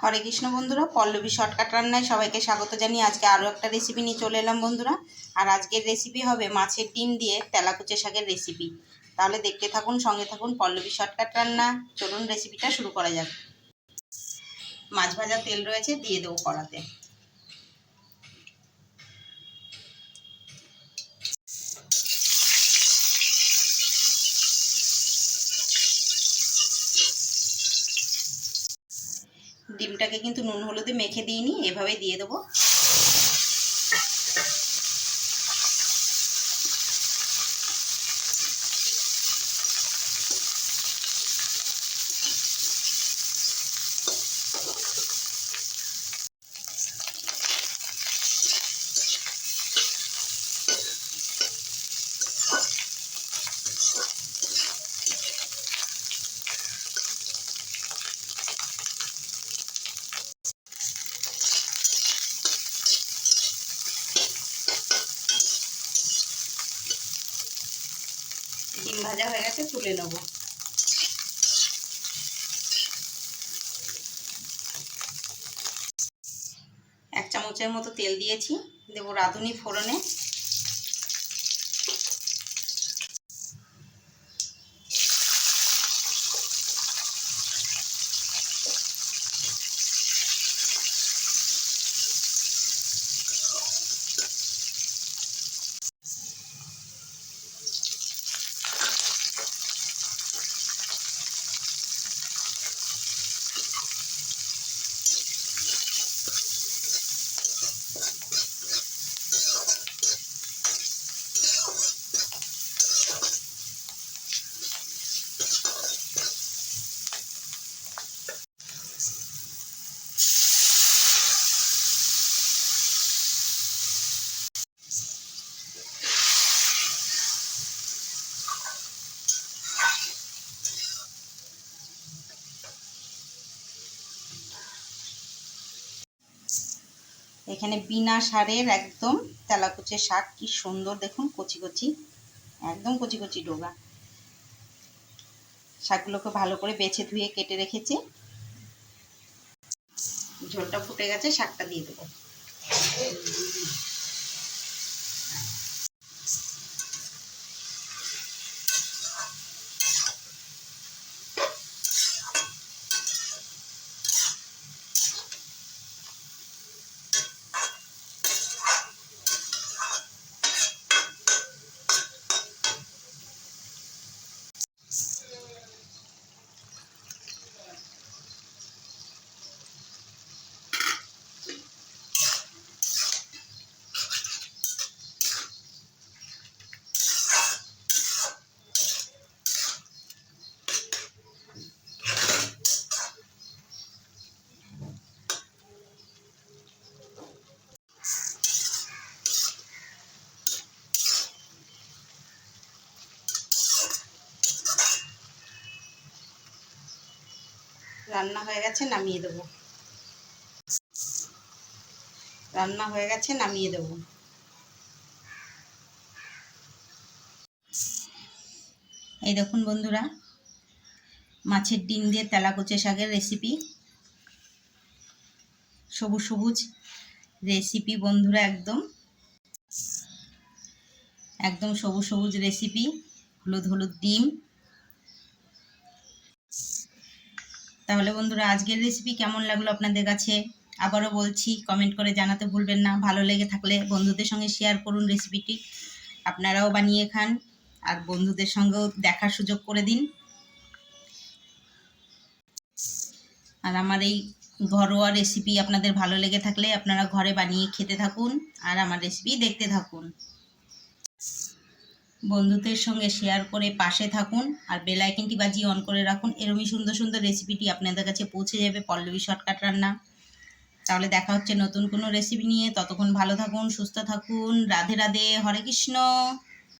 হরে কৃষ্ণ বন্ধুরা, পল্লবী শর্টকাট রান্নায় সবাইকে স্বাগত জানিয়ে আজকে আরও একটা রেসিপি নিয়ে চলে এলাম বন্ধুরা। আর আজকের রেসিপি হবে মাছের ডিম দিয়ে তেলাকুচে শাকের রেসিপি তাহলে দেখতে থাকুন, সঙ্গে থাকুন পল্লবী শর্টকাট রান্না। চলুন রেসিপিটা শুরু করা যাক। মাছ ভাজা তেল রয়েছে, দিয়ে দেবো কড়াতে। ডিমটাকে কিন্তু নুন হলুদে মেখে দিইনি এভাবে দিয়ে দেবো। ডিম ভাজা হয়ে গেছে তুলে নেব। এক চামচের মতো তেল দিয়েছি দেবো রাঁধুনি ফোড়নে। এখানে বিনা সারের একদম তেলাকুচে শাক, কি সুন্দর দেখুন, কচি কচি, একদম কচি কচি ডোগা। শাকগুলোকে ভালো করে বেছে ধুয়ে কেটে রেখেছি। ঝোলটা ফুটে গেছে, শাকটা দিয়ে দেবো। রান্না হয়ে গেছে, নামিয়ে দেবো। রান্না হয়ে গেছে, নামিয়ে দেবো। এই দেখুন বন্ধুরা, মাছের ডিম দিয়ে তেলাকুচে শাকের রেসিপি সবুজ সবুজ রেসিপি বন্ধুরা, একদম। একদম সবুজ সবুজ রেসিপি হলুদ হলুদ ডিম। তাহলে বন্ধুরা আজকের রেসিপি কেমন লাগল আপনাদের কাছে? আবারও বলছি কমেন্ট করে জানাতে ভুলবেন না। ভালো লেগে থাকলে বন্ধুদের সঙ্গে শেয়ার করুন রেসিপিটি আপনারাও বানিয়ে খান আর বন্ধুদের সঙ্গেও দেখার সুযোগ করে দিন। আর আমার এই ঘরোয়া রেসিপি আপনাদের ভালো লেগে থাকলে আপনারা ঘরে বানিয়ে খেতে থাকুন আর আমার রেসিপি দেখতে থাকুন। বন্ধুদের সঙ্গে শেয়ার করে পাশে থাকুন আর বেল আইকনটি বাজিয়ে অন করে রাখুন। এরমই সুন্দর সুন্দর রেসিপিটি আপনাদের কাছে পৌঁছে যাবে পল্লবী শর্টকাট রান্না। তাহলে দেখা হচ্ছে নতুন কোনো রেসিপি নিয়ে। ততক্ষণ ভালো থাকুন, সুস্থ থাকুন। রাধে রাধে, হরে কৃষ্ণ।